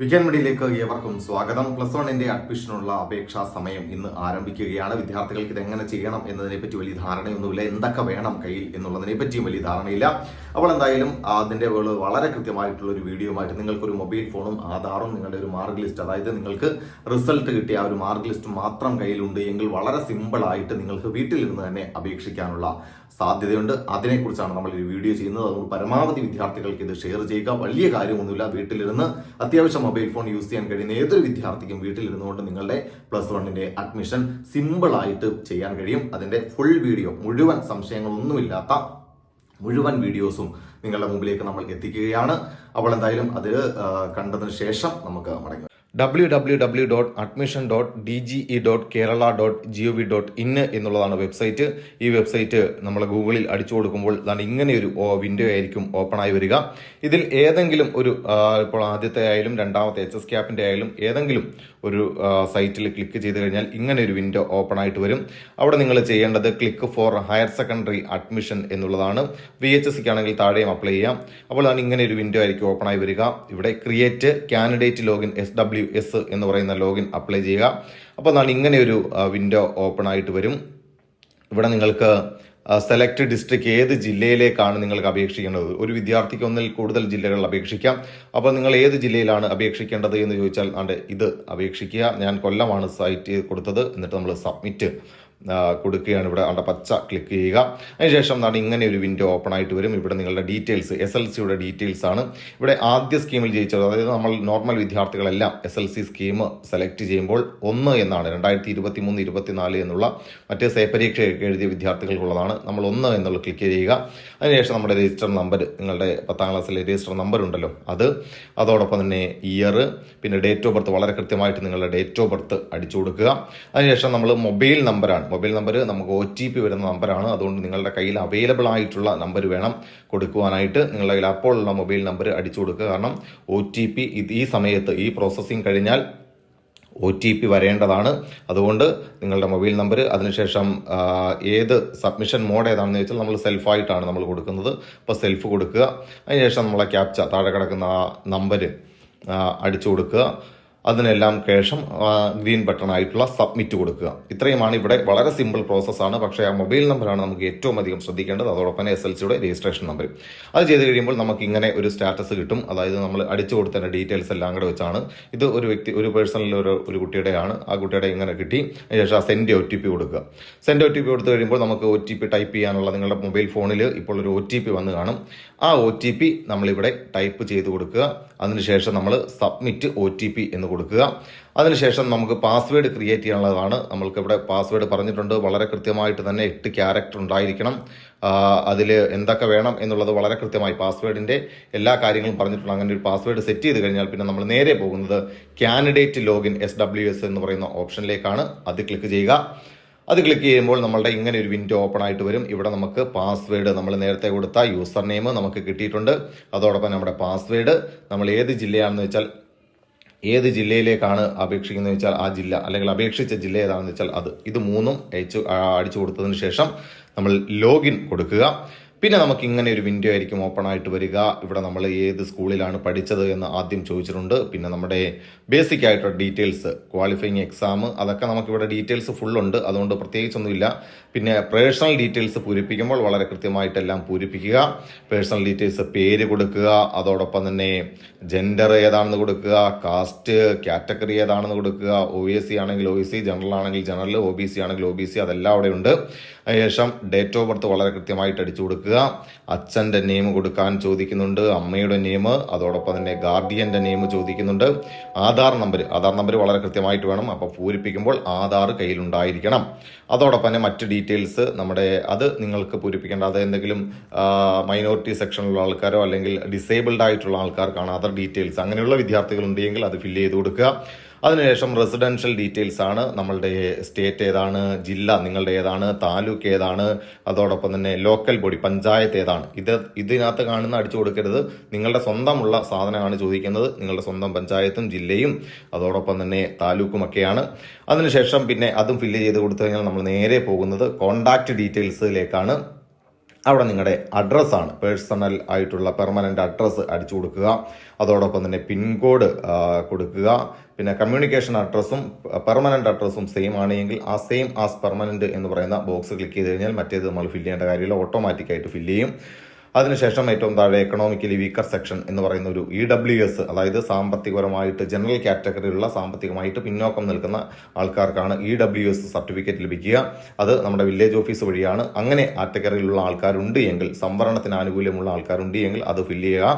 വിജ്ഞാൻ മണിയിലേക്ക് ഏവർക്കും സ്വാഗതം. പ്ലസ് വണ്ണിന്റെ അഡ്മിഷനുള്ള അപേക്ഷാ സമയം ഇന്ന് ആരംഭിക്കുകയാണ്. വിദ്യാർത്ഥികൾക്ക് ഇത് എങ്ങനെ ചെയ്യണം എന്നതിനെപ്പറ്റി വലിയ ധാരണയൊന്നുമില്ല. എന്തൊക്കെ വേണം കയ്യിൽ എന്നുള്ളതിനെ പറ്റിയും വലിയ ധാരണയില്ല. അപ്പോൾ എന്തായാലും അതിന്റെ വേൾ വളരെ കൃത്യമായിട്ടുള്ള ഒരു വീഡിയോ വീഡിയോയുമായിട്ട് നിങ്ങൾക്കൊരു മൊബൈൽ ഫോണും ആധാറും നിങ്ങളുടെ ഒരു മാർക്ക് ലിസ്റ്റ് അതായത് നിങ്ങൾക്ക് റിസൾട്ട് കിട്ടിയ ആ ഒരു മാർക്ക് ലിസ്റ്റ് മാത്രം കയ്യിലുണ്ട് എങ്കിൽ വളരെ സിമ്പിൾ ആയിട്ട് നിങ്ങൾക്ക് വീട്ടിലിരുന്ന് തന്നെ അപേക്ഷിക്കാനുള്ള സാധ്യതയുണ്ട്. അതിനെക്കുറിച്ചാണ് നമ്മൾ ഈ വീഡിയോ ചെയ്യുന്നത്. അതുകൊണ്ട് പരമാവധി വിദ്യാർത്ഥികൾക്ക് ഇത് ഷെയർ ചെയ്യുക. വലിയ കാര്യമൊന്നുമില്ല. വീട്ടിലിരുന്ന് അത്യാവശ്യം മൊബൈൽ ഫോൺ യൂസ് ചെയ്യാൻ കഴിയുന്ന ഏതൊരു വിദ്യാർത്ഥിക്കും വീട്ടിലിരുന്നുകൊണ്ട് നിങ്ങളുടെ പ്ലസ് വണ്ണിന്റെ അഡ്മിഷൻ സിമ്പിൾ ആയിട്ട് ചെയ്യാൻ കഴിയും. അതിന്റെ ഫുൾ വീഡിയോ മുഴുവൻ സംശയങ്ങളൊന്നുമില്ലാത്ത മുഴുവൻ വീഡിയോസും നിങ്ങളുടെ മുമ്പിലേക്ക് നമ്മൾ എത്തിക്കുകയാണ്. അപ്പോൾ എന്തായാലും അത് കണ്ടതിന് ശേഷം നമുക്ക് മടങ്ങി W W W dot admission dot D G E dot Kerala dot G O V dot in എന്നുള്ളതാണ് വെബ്സൈറ്റ്. ഈ വെബ്സൈറ്റ് നമ്മൾ ഗൂഗിളിൽ അടിച്ചു കൊടുക്കുമ്പോൾ ഇതാണ് ഇങ്ങനെ ഒരു വിൻഡോ ആയിരിക്കും ഓപ്പൺ ആയി വരിക. ഇതിൽ ഏതെങ്കിലും ഒരു ഇപ്പോൾ ആദ്യത്തെ ആയാലും രണ്ടാമത്തെ എച്ച് എസ് ക്യാപ്പിന്റെ ആയാലും ഏതെങ്കിലും ഒരു സൈറ്റിൽ ക്ലിക്ക് ചെയ്ത് കഴിഞ്ഞാൽ ഇങ്ങനെ ഒരു വിൻഡോ ഓപ്പൺ ആയിട്ട് വരും. അവിടെ നിങ്ങൾ ചെയ്യേണ്ടത് click for higher secondary admission എന്നുള്ളതാണ്. വി എച്ച് എസ് ആണെങ്കിൽ താഴെയും അപ്ലൈ ചെയ്യാം. അപ്പോൾ അതാണ് ഇങ്ങനെ ഒരു വിൻഡോ ആയിരിക്കും ഓപ്പൺ ആയി വരിക. ഇവിടെ create candidate login S W S എന്ന് പറയുന്ന ലോഗിൻ അപ്ലൈ ചെയ്യുക. അപ്പോൾ അതാണ് ഇങ്ങനെ ഒരു വിൻഡോ ഓപ്പൺ ആയിട്ട് വരും. ഇവിടെ നിങ്ങൾക്ക് സെലക്ട് ഡിസ്ട്രിക്ട് ഏത് ജില്ലയിലേക്കാണ് നിങ്ങൾക്ക് അപേക്ഷിക്കേണ്ടത്? ഒരു വിദ്യാർത്ഥിക്ക് ഒന്നിൽ കൂടുതൽ ജില്ലകളിൽ അപേക്ഷിക്കാം. അപ്പോൾ നിങ്ങൾ ഏത് ജില്ലയിലാണ് അപേക്ഷിക്കേണ്ടത് എന്ന് ചോദിച്ചാൽ ആണ്ട് ഇത് അപേക്ഷിക്കുക. ഞാൻ കൊല്ലമാണ് സൈറ്റ് കൊടുത്തത്. എന്നിട്ട് നമ്മൾ സബ്മിറ്റ്. കൊടുക്കുകയാണ്. ഇവിടെ അവിടെ പച്ച ക്ലിക്ക് ചെയ്യുക. അതിനുശേഷം എന്താണ്? ഇങ്ങനെ ഒരു വിൻഡോ ഓപ്പൺ ആയിട്ട് വരും. ഇവിടെ നിങ്ങളുടെ ഡീറ്റെയിൽസ് എസ് എൽ സിയുടെ ഡീറ്റെയിൽസ് ആണ്. ഇവിടെ ആദ്യ സ്കീമിൽ ജയിച്ചത് അതായത് നമ്മൾ normal വിദ്യാർത്ഥികളെല്ലാം S L C scheme select ചെയ്യുമ്പോൾ ഒന്ന് എന്നാണ്. രണ്ടായിരത്തി ഇരുപത്തി മൂന്ന് ഇരുപത്തിനാല് എന്നുള്ള മറ്റ് സേ പരീക്ഷയൊക്കെ എഴുതിയ വിദ്യാർത്ഥികൾക്കുള്ളതാണ്. നമ്മൾ ഒന്ന് എന്നുള്ള ക്ലിക്ക് ചെയ്യുക. അതിനുശേഷം നമ്മുടെ രജിസ്റ്റർ നമ്പർ നിങ്ങളുടെ പത്താം ക്ലാസ്സിലെ രജിസ്റ്റർ നമ്പർ ഉണ്ടല്ലോ അത്. അതോടൊപ്പം തന്നെ ഇയർ പിന്നെ ഡേറ്റ് ഓഫ് ബർത്ത് വളരെ കൃത്യമായിട്ട് നിങ്ങളുടെ ഡേറ്റ് ഓഫ് ബർത്ത് അടിച്ചു കൊടുക്കുക. അതിനുശേഷം നമ്മൾ മൊബൈൽ നമ്പറാണ് മൊബൈൽ നമ്പർ നമുക്ക് ഒ ടി പി വരുന്ന നമ്പറാണ്. അതുകൊണ്ട് നിങ്ങളുടെ കയ്യിൽ അവൈലബിൾ ആയിട്ടുള്ള നമ്പർ വേണം കൊടുക്കുവാനായിട്ട്. നിങ്ങളുടെ കയ്യിൽ അപ്പോഴുള്ള മൊബൈൽ നമ്പർ അടിച്ചു കൊടുക്കുക. കാരണം ഒ ടി പി ഈ സമയത്ത് ഈ പ്രോസസ്സിങ് കഴിഞ്ഞാൽ ഒ ടി പി വരേണ്ടതാണ്. അതുകൊണ്ട് നിങ്ങളുടെ മൊബൈൽ നമ്പർ അതിനുശേഷം ഏത് സബ്മിഷൻ മോഡ് ഏതാണെന്ന് വെച്ചാൽ നമ്മൾ സെൽഫായിട്ടാണ് നമ്മൾ കൊടുക്കുന്നത്. അപ്പോൾ സെൽഫ് കൊടുക്കുക. അതിനുശേഷം നമ്മളെ ക്യാപ്ച താഴെ കിടക്കുന്ന ആ നമ്പർ അടിച്ചു കൊടുക്കുക. അതിനെല്ലാം ശേഷം ഗ്രീൻ ബട്ടൺ ആയിട്ടുള്ള സബ്മിറ്റ് കൊടുക്കുക. ഇത്രയുമാണ് ഇവിടെ വളരെ സിമ്പിൾ പ്രോസസ്സാണ് പക്ഷേ ആ മൊബൈൽ നമ്പറാണ് നമുക്ക് ഏറ്റവും അധികം ശ്രദ്ധിക്കേണ്ടത്. അതോടൊപ്പം തന്നെ എസ് എൽ സിയുടെ രജിസ്ട്രേഷൻ നമ്പർ. അത് ചെയ്ത് കഴിയുമ്പോൾ നമുക്ക് ഇങ്ങനെ ഒരു സ്റ്റാറ്റസ് കിട്ടും. അതായത് നമ്മൾ അടിച്ചു കൊടുത്തതിന്റെ ഡീറ്റെയിൽസ് എല്ലാം കൂടെ വെച്ചാണ്. ഇത് ഒരു വ്യക്തി ഒരു പേഴ്സണൽ ഒരു ഒരു കുട്ടിയുടെയാണ്. ആ കുട്ടിയുടെ ഇങ്ങനെ കിട്ടി. അതിനുശേഷം സെൻഡ് ഒ ടി പി കൊടുക്കുക. സെൻഡ് ഒ ടി പി കൊടുത്തു കഴിയുമ്പോൾ നമുക്ക് ഒ ടി പി ടൈപ്പ് ചെയ്യാനുള്ള നിങ്ങളുടെ മൊബൈൽ ഫോണിൽ ഇപ്പോൾ ഒരു ഒ ടി പി വന്ന് കാണും. ആ ഒ ടി പി നമ്മളിവിടെ ടൈപ്പ് ചെയ്ത് കൊടുക്കുക. അതിനുശേഷം നമ്മൾ സബ്മിറ്റ് ഒ ടി പി എന്ന് കൊടുക്കുക. അതിനുശേഷം നമുക്ക് പാസ്വേഡ് ക്രിയേറ്റ് ചെയ്യാനുള്ളതാണ്. നമ്മൾക്ക് ഇവിടെ പാസ്വേഡ് പറഞ്ഞിട്ടുണ്ട്. വളരെ കൃത്യമായിട്ട് തന്നെ എട്ട് ക്യാരക്ടർ ഉണ്ടായിരിക്കണം. അതിൽ എന്തൊക്കെ വേണം എന്നുള്ളത് വളരെ കൃത്യമായി പാസ്വേഡിന്റെ എല്ലാ കാര്യങ്ങളും പറഞ്ഞിട്ടുണ്ട്. അങ്ങനെ ഒരു പാസ്വേഡ് സെറ്റ് ചെയ്ത് കഴിഞ്ഞാൽ പിന്നെ നമ്മൾ നേരെ പോകുന്നത് candidate login S W S എന്ന് പറയുന്ന ഓപ്ഷനിലേക്കാണ്. അത് ക്ലിക്ക് ചെയ്യുക. അത് ക്ലിക്ക് ചെയ്യുമ്പോൾ നമ്മളുടെ ഇങ്ങനെ ഒരു വിൻഡോ ഓപ്പൺ ആയിട്ട് വരും. ഇവിടെ നമുക്ക് പാസ്വേഡ് നമ്മൾ നേരത്തെ കൊടുത്ത യൂസർ നെയിം നമുക്ക് കിട്ടിയിട്ടുണ്ട്. അതോടൊപ്പം നമ്മുടെ പാസ്വേഡ് നമ്മൾ ഏത് ജില്ലയാണെന്ന് വെച്ചാൽ ഏത് ജില്ലയിലേക്കാണ് അപേക്ഷിക്കുന്നത് വെച്ചാൽ ആ ജില്ല അല്ലെങ്കിൽ അപേക്ഷിച്ച ജില്ല ഏതാണെന്ന് വെച്ചാൽ അത്. ഇത് മൂന്നും അയച്ചു അടിച്ചു കൊടുത്തതിന് ശേഷം നമ്മൾ ലോഗിൻ കൊടുക്കുക. പിന്നെ നമുക്ക് ഇങ്ങനെ ഒരു വിൻഡോ ആയിരിക്കും ഓപ്പൺ ആയിട്ട് വരിക. ഇവിടെ നമ്മൾ ഏത് സ്കൂളിലാണ് പഠിച്ചത് എന്ന് ആദ്യം ചോദിച്ചിട്ടുണ്ട്. പിന്നെ നമ്മുടെ ബേസിക് ആയിട്ടുള്ള ഡീറ്റെയിൽസ് ക്വാളിഫയിങ് എക്സാം അതൊക്കെ നമുക്ക് ഇവിടെ ഡീറ്റെയിൽസ് ഫുൾ ഉണ്ട്. അതുകൊണ്ട് പ്രത്യേകിച്ചൊന്നുമില്ല. പിന്നെ പേഴ്സണൽ ഡീറ്റെയിൽസ് പൂരിപ്പിക്കുമ്പോൾ വളരെ കൃത്യമായിട്ടെല്ലാം പൂരിപ്പിക്കുക. പേഴ്സണൽ ഡീറ്റെയിൽസ് പേര് കൊടുക്കുക. അതോടൊപ്പം തന്നെ ജെൻഡർ ഏതാണെന്ന് കൊടുക്കുക. കാസ്റ്റ് കാറ്റഗറി ഏതാണെന്ന് കൊടുക്കുക. ഒ എസ് സി ആണെങ്കിൽ ഒ എസ് സി ജനറൽ ആണെങ്കിൽ ജനറൽ ഒ ബി സി ആണെങ്കിൽ ഒ ബി സി അതെല്ലാം അവിടെ ഉണ്ട് അതിനുശേഷം ഡേറ്റ് ഓഫ് ബർത്ത് വളരെ കൃത്യമായിട്ട് അടിച്ചു കൊടുക്കുക. അച്ഛന്റെ നെയിം കൊടുക്കാൻ ചോദിക്കുന്നുണ്ട്. അമ്മയുടെ നെയിം അതോടൊപ്പം തന്നെ ഗാർഡിയന്റെ നെയിം ചോദിക്കുന്നുണ്ട്. ആധാർ നമ്പർ ആധാർ നമ്പർ വളരെ കൃത്യമായിട്ട് വേണം. അപ്പോൾ പൂരിപ്പിക്കുമ്പോൾ ആധാർ കയ്യിലുണ്ടായിരിക്കണം. അതോടൊപ്പം തന്നെ മറ്റ് ഡീറ്റെയിൽസ് നമ്മുടെ അത് നിങ്ങൾക്ക് പൂരിപ്പിക്കേണ്ട അത് എന്തെങ്കിലും മൈനോറിറ്റി സെക്ഷനിലുള്ള ആൾക്കാരോ അല്ലെങ്കിൽ ഡിസേബിൾഡ് ആയിട്ടുള്ള ആൾക്കാർക്കാണ് അതർ ഡീറ്റെയിൽസ് അങ്ങനെയുള്ള വിദ്യാർത്ഥികൾ ഉണ്ടെങ്കിൽ അത് ഫില്ല് ചെയ്ത് കൊടുക്കുക. അതിനുശേഷം റെസിഡൻഷ്യൽ ഡീറ്റെയിൽസ് ആണ്. നമ്മളുടെ സ്റ്റേറ്റ് ഏതാണ് ജില്ല നിങ്ങളുടെ ഏതാണ് താലൂക്ക് ഏതാണ് അതോടൊപ്പം തന്നെ ലോക്കൽ ബോഡി പഞ്ചായത്ത് ഏതാണ്. ഇത് ഇതിനകത്ത് കാണുന്ന അടിച്ചു കൊടുക്കരുത്. നിങ്ങളുടെ സ്വന്തമുള്ള സാധനമാണ് ചോദിക്കുന്നത്. നിങ്ങളുടെ സ്വന്തം പഞ്ചായത്തും ജില്ലയും അതോടൊപ്പം തന്നെ താലൂക്കും ഒക്കെയാണ്. അതിനുശേഷം പിന്നെ അതും ഫില്ല് ചെയ്ത് കൊടുത്തു കഴിഞ്ഞാൽ നമ്മൾ നേരെ പോകുന്നത് കോണ്ടാക്ട് ഡീറ്റെയിൽസിലേക്കാണ് അവിടെ നിങ്ങളുടെ അഡ്രസ്സാണ് പേഴ്സണൽ ആയിട്ടുള്ള പെർമനന്റ് അഡ്രസ്സ് അടിച്ചു കൊടുക്കുക. അതോടൊപ്പം തന്നെ പിൻകോഡ് കൊടുക്കുക. പിന്നെ കമ്മ്യൂണിക്കേഷൻ അഡ്രസ്സും പെർമനന്റ് അഡ്രസ്സും സെയിം ആണെങ്കിൽ ആ സെയിം ആസ് പെർമനന്റ് എന്ന് പറയുന്ന ബോക്സ് ക്ലിക്ക് ചെയ്ത് കഴിഞ്ഞാൽ മറ്റേത് നമ്മൾ ഫില്ല് ചെയ്യേണ്ട കാര്യമില്ല. ഓട്ടോമാറ്റിക്കായിട്ട് ഫില്ല് ചെയ്യും. അതിനുശേഷം ഏറ്റവും താഴെ എക്കണോമിക്കലി വീക്കർ സെക്ഷൻ എന്ന് പറയുന്ന ഒരു ഇ ഡബ്ല്യു എസ് അതായത് സാമ്പത്തികപരമായിട്ട് ജനറൽ കാറ്റഗറിയിലുള്ള സാമ്പത്തികമായിട്ട് പിന്നോക്കം നിൽക്കുന്ന ആൾക്കാർക്കാണ് ഇ ഡബ്ല്യു എസ് സർട്ടിഫിക്കറ്റ് ലഭിക്കുക. അത് നമ്മുടെ വില്ലേജ് ഓഫീസ് വഴിയാണ്. അങ്ങനെ കാറ്റഗറിയിലുള്ള ആൾക്കാരുണ്ട് എങ്കിൽ സംവരണത്തിന് ആനുകൂല്യമുള്ള ആൾക്കാരുണ്ട് എങ്കിൽ അത് ഫില്ല് ചെയ്യുക.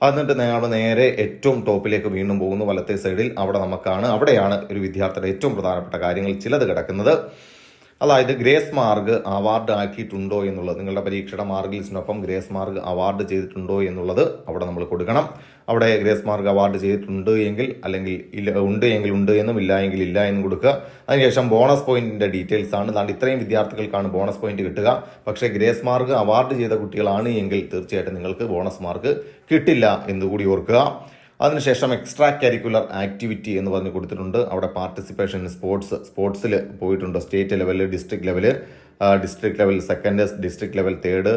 എന്നിട്ട് നമ്മൾ നേരെ ഏറ്റവും ടോപ്പിലേക്ക് വീണ്ടും പോകുന്നു വലത്തെ സൈഡിൽ അവിടെ നമുക്കാണ് അവിടെയാണ് ഒരു വിദ്യാർത്ഥിയുടെ ഏറ്റവും പ്രധാനപ്പെട്ട കാര്യങ്ങൾ. ചിലത് കിടക്കുന്നത് അതായത് ഗ്രേസ് മാർഗ് അവാർഡ് ആക്കിയിട്ടുണ്ടോ എന്നുള്ളത്. നിങ്ങളുടെ പരീക്ഷയുടെ മാർക്ക് ലിസ്റ്റിനൊപ്പം ഗ്രേസ് മാർഗ് അവാർഡ് ചെയ്തിട്ടുണ്ടോ എന്നുള്ളത് അവിടെ നമ്മൾ കൊടുക്കണം. അവിടെ ഗ്രേസ് മാർഗ് അവാർഡ് ചെയ്തിട്ടുണ്ട് എങ്കിൽ അല്ലെങ്കിൽ ഇല്ല ഉണ്ട് എങ്കിൽ ഉണ്ട് എന്നും ഇല്ല എങ്കിൽ ഇല്ല എന്നും കൊടുക്കുക. അതിനുശേഷം ബോണസ് പോയിന്റിന്റെ ഡീറ്റെയിൽസ് ആണ്. അതാണ്ട് ഇത്രയും വിദ്യാർത്ഥികൾക്കാണ് ബോണസ് പോയിന്റ് കിട്ടുക. പക്ഷേ ഗ്രേസ് മാർഗ് അവാർഡ് ചെയ്ത കുട്ടികളാണ് എങ്കിൽ തീർച്ചയായിട്ടും നിങ്ങൾക്ക് ബോണസ് മാർക്ക് കിട്ടില്ല എന്നുകൂടി ഓർക്കുക. അതിനുശേഷം എക്സ്ട്രാ കരിക്കുലർ ആക്ടിവിറ്റി എന്ന് പറഞ്ഞ് കൊടുത്തിട്ടുണ്ട്. അവിടെ പാർട്ടിസിപ്പേഷൻ സ്പോർട്സ് സ്പോർട്സിൽ പോയിട്ടുണ്ട്. State level district level district level second district level third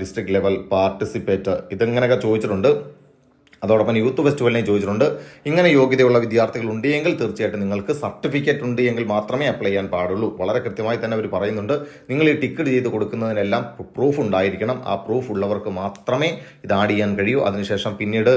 district level participate ഇതിങ്ങനെയൊക്കെ ചോദിച്ചിട്ടുണ്ട്? അതോടൊപ്പം യൂത്ത് ഫെസ്റ്റിവലിനെ ചോദിച്ചിട്ടുണ്ട്. ഇങ്ങനെ യോഗ്യതയുള്ള വിദ്യാർത്ഥികൾ ഉണ്ട് എങ്കിൽ തീർച്ചയായിട്ടും നിങ്ങൾക്ക് സർട്ടിഫിക്കറ്റ് ഉണ്ട് എങ്കിൽ മാത്രമേ അപ്ലൈ ചെയ്യാൻ പാടുള്ളൂ. വളരെ കൃത്യമായി തന്നെ അവർ പറയുന്നുണ്ട്. നിങ്ങൾ ഈ ടിക്കറ്റ് ചെയ്ത് കൊടുക്കുന്നതിനെല്ലാം പ്രൂഫ് ഉണ്ടായിരിക്കണം. ആ പ്രൂഫ് ഉള്ളവർക്ക് മാത്രമേ ഇത് ആഡ് ചെയ്യാൻ കഴിയൂ. അതിനുശേഷം പിന്നീട്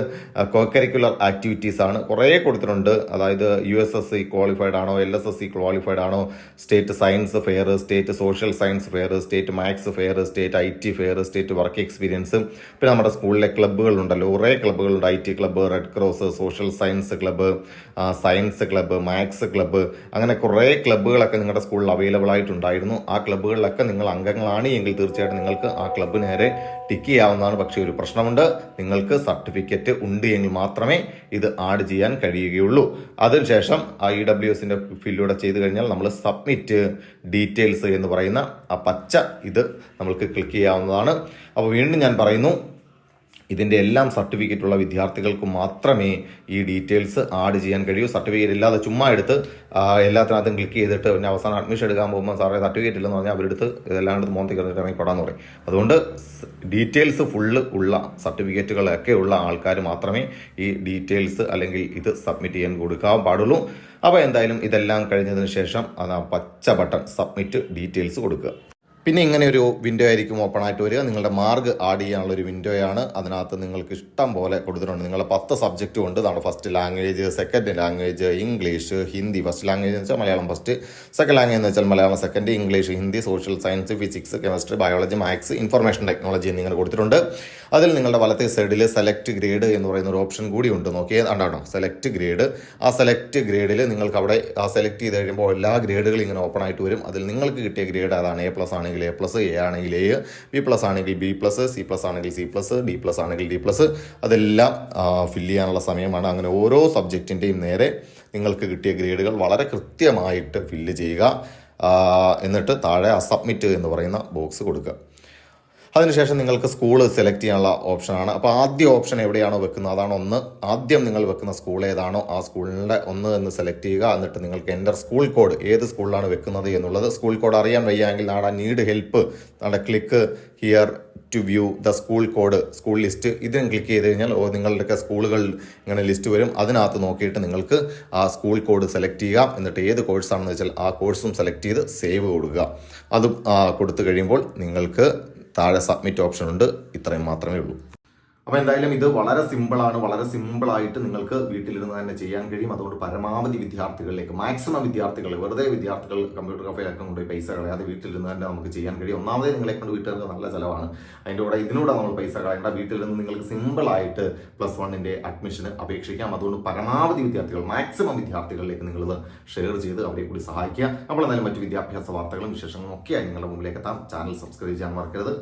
കോക്കരിക്കുലർ ആക്ടിവിറ്റീസ് ആണ് കുറേ കൊടുത്തിട്ടുണ്ട്. അതായത് U S S C qualified ആണോ L S S C qualified ആണോ state science fair state social science fair state maths fair state I T fair state work experience പിന്നെ നമ്മുടെ സ്കൂളിലെ ക്ലബ്ബുകളുണ്ടല്ലോ കുറേ ക്ലബ്ബുകളുണ്ട് T club red cross social science club science club maths club അങ്ങനെ കുറേ ക്ലബ്ബുകളൊക്കെ നിങ്ങളുടെ സ്കൂളിൽ അവൈലബിൾ ആയിട്ടുണ്ടായിരുന്നു. ആ ക്ലബ്ബുകളിലൊക്കെ നിങ്ങൾ അംഗങ്ങളാണ് എങ്കിൽ തീർച്ചയായിട്ടും നിങ്ങൾക്ക് ആ ക്ലബ്ബ് നേരെ ടിക്ക് ചെയ്യാവുന്നതാണ്. പക്ഷേ ഒരു പ്രശ്നമുണ്ട്. നിങ്ങൾക്ക് സർട്ടിഫിക്കറ്റ് ഉണ്ട് എങ്കിൽ മാത്രമേ ഇത് ആഡ് ചെയ്യാൻ കഴിയുകയുള്ളൂ. അതിനുശേഷം ആ ഡബ്ല്യു എസിന്റെ ഫില്ലൂടെ ചെയ്ത് കഴിഞ്ഞാൽ നമ്മൾ സബ്മിറ്റ് ഡീറ്റെയിൽസ് എന്ന് പറയുന്ന ആ പച്ച ഇത് നമ്മൾക്ക് ക്ലിക്ക് ചെയ്യാവുന്നതാണ്. അപ്പോൾ വീണ്ടും ഞാൻ പറയുന്നു ഇതിന്റെ എല്ലാം സർട്ടിഫിക്കറ്റ് ഉള്ള വിദ്യാർത്ഥികൾക്ക് മാത്രമേ ഈ ഡീറ്റെയിൽസ് ആഡ് ചെയ്യാൻ കഴിയൂ. സർട്ടിഫിക്കറ്റ് ഇല്ലാതെ ചുമ്മാ എടുത്ത് എല്ലാത്തിനകത്തും ക്ലിക്ക് ചെയ്തിട്ട് പിന്നെ അവസാനം അഡ്മിഷൻ എടുക്കാൻ പോകുമ്പോൾ സാറേ സർട്ടിഫിക്കറ്റ് ഇല്ലെന്ന് പറഞ്ഞാൽ അവരെടുത്ത് ഇതെല്ലാം എടുത്ത് മോന്തി കയറിയിട്ട് ഇറങ്ങിപ്പെടാന്ന് പറയും. അതുകൊണ്ട് ഡീറ്റെയിൽസ് ഫുള്ള് ഉള്ള സർട്ടിഫിക്കറ്റുകളൊക്കെ ഉള്ള ആൾക്കാർ മാത്രമേ ഈ ഡീറ്റെയിൽസ് അല്ലെങ്കിൽ ഇത് സബ്മിറ്റ് ചെയ്യാൻ കൊടുക്കാൻ പാടുള്ളൂ. അപ്പോൾ എന്തായാലും ഇതെല്ലാം കഴിഞ്ഞതിന് ശേഷം പച്ച ബട്ടൺ സബ്മിറ്റ് ഡീറ്റെയിൽസ് കൊടുക്കുക. പിന്നെ ഇങ്ങനെ ഒരു വിൻഡോ ആയിരിക്കും ഓപ്പൺ ആയിട്ട് വരിക. നിങ്ങളുടെ മാർക്ക് ആഡ് ചെയ്യാനുള്ള ഒരു വിൻഡോയാണ് അതിനകത്ത് നിങ്ങൾക്ക് ഇഷ്ടം പോലെ കൊടുത്തിട്ടുണ്ട്. നിങ്ങളുടെ പത്ത് സബ്ജക്റ്റും ഉണ്ട്. നമ്മുടെ first language second language English Hindi first language എന്ന് വെച്ചാൽ മലയാളം ഫസ്റ്റ് സെക്കൻഡ് ലാംഗ്വേജ് എന്ന് വെച്ചാൽ Malayalam second English Hindi social science physics chemistry biology maths information technology എന്നിങ്ങനെ കൊടുത്തിട്ടുണ്ട്. അതിൽ നിങ്ങളുടെ വലത്തെ സൈഡിൽ സെലക്ട് ഗ്രേഡ് എന്ന് പറയുന്ന ഒരു ഓപ്ഷൻ കൂടി ഉണ്ട്. നോക്കിയാൽ ഉണ്ടാണോ സെലക്ട് ഗ്രേഡ് ആ സെലക്ട് ഗ്രേഡിൽ നിങ്ങൾക്ക് അവിടെ ആ സെലക്ട് ചെയ്ത് കഴിയുമ്പോൾ എല്ലാ ഗ്രേഡുകളും ഇങ്ങനെ ഓപ്പൺ ആയിട്ട് വരും. അതിൽ നിങ്ങൾക്ക് കിട്ടിയ ഗ്രേഡ് അതാണ് എ പ്ലസ് ആണെങ്കിൽ എ പ്ലസ് എ ആണെങ്കിൽ എ ബി പ്ലസ് ആണെങ്കിൽ ബി പ്ലസ് സി പ്ലസ് ആണെങ്കിൽ സി പ്ലസ് ഡി പ്ലസ് ആണെങ്കിൽ ഡി പ്ലസ് അതെല്ലാം ഫില്ല് ചെയ്യാനുള്ള സമയമാണ്. അങ്ങനെ ഓരോ സബ്ജക്റ്റിന്റെയും നേരെ നിങ്ങൾക്ക് കിട്ടിയ ഗ്രേഡുകൾ വളരെ കൃത്യമായിട്ട് ഫില്ല് ചെയ്യുക എന്നിട്ട് താഴെ സബ്മിറ്റ് എന്ന് പറയുന്ന ബോക്സ് കൊടുക്കുക. അതിനുശേഷം നിങ്ങൾക്ക് സ്കൂൾ സെലക്ട് ചെയ്യാനുള്ള ഓപ്ഷനാണ്. അപ്പോൾ ആദ്യ ഓപ്ഷൻ എവിടെയാണോ വെക്കുന്നത്? അതാണ് ഒന്ന്. ആദ്യം നിങ്ങൾ വെക്കുന്ന സ്കൂൾ ഏതാണോ ആ സ്കൂളിന്റെ ഒന്ന് എന്ന് സെലക്ട് ചെയ്യുക. എന്നിട്ട് നിങ്ങൾക്ക് എന്റെ സ്കൂൾ കോഡ് ഏത് സ്കൂളിലാണ് വെക്കുന്നത് എന്നുള്ളത് സ്കൂൾ കോഡ് അറിയാൻ വയ്യാമെങ്കിൽ നാളെ need help നാടെ click here to view the school code school list ഇതിനും ക്ലിക്ക് ചെയ്ത് കഴിഞ്ഞാൽ നിങ്ങളുടെയൊക്കെ സ്കൂളുകൾ ഇങ്ങനെ ലിസ്റ്റ് വരും. അതിനകത്ത് നോക്കിയിട്ട് നിങ്ങൾക്ക് ആ സ്കൂൾ കോഡ് സെലക്ട് ചെയ്യുക. എന്നിട്ട് ഏത് കോഴ്സാണെന്ന് വെച്ചാൽ ആ കോഴ്സും സെലക്ട് ചെയ്ത് സേവ് കൊടുക്കുക. അതും കൊടുത്തു കഴിയുമ്പോൾ നിങ്ങൾക്ക് താഴെ സബ്മിറ്റ് ഓപ്ഷൻ ഉണ്ട് ഇത്രയും മാത്രമേ ഉള്ളൂ. അപ്പോൾ എന്തായാലും ഇത് വളരെ സിമ്പിളാണ് വളരെ സിമ്പിളായിട്ട് നിങ്ങൾക്ക് വീട്ടിലിരുന്ന് തന്നെ ചെയ്യാൻ കഴിയും. അതുകൊണ്ട് പരമാവധി വിദ്യാർത്ഥികളിലേക്ക് മാക്സിമം വിദ്യാർത്ഥികൾ വെറുതെ വിദ്യാർത്ഥികൾ കമ്പ്യൂട്ടർ കഫേയിലൊക്കെ കൊണ്ടുപോയി പൈസ കളയാതെ വീട്ടിലിരുന്ന് തന്നെ നമുക്ക് ചെയ്യാൻ കഴിയും. ഒന്നാമതേ നിങ്ങളെ കൊണ്ട് വീട്ടുകാർക്ക് നല്ല ചിലവാണ്. അതിന്റെ കൂടെ ഇതിനൂടെ നമ്മൾ പൈസ കളയേണ്ട. വീട്ടിലിരുന്ന് നിങ്ങൾക്ക് സിമ്പിളായിട്ട് പ്ലസ് വണ്ണിന്റെ അഡ്മിഷന് അപേക്ഷിക്കാം. അതുകൊണ്ട് പരമാവധി വിദ്യാർത്ഥികൾ മാക്സിമം വിദ്യാർത്ഥികളിലേക്ക് നിങ്ങളിത് ഷെയർ ചെയ്ത് അവരെ കൂടി സഹായിക്കുക. അപ്പോൾ എന്തായാലും മറ്റു വിദ്യാഭ്യാസ വാർത്തകളും വിശേഷങ്ങളും ഒക്കെയായി നിങ്ങളുടെ മുമ്പിലേക്ക് എത്താം. ചാനൽ സബ്സ്ക്രൈബ് ചെയ്യാൻ മറക്കരുത്.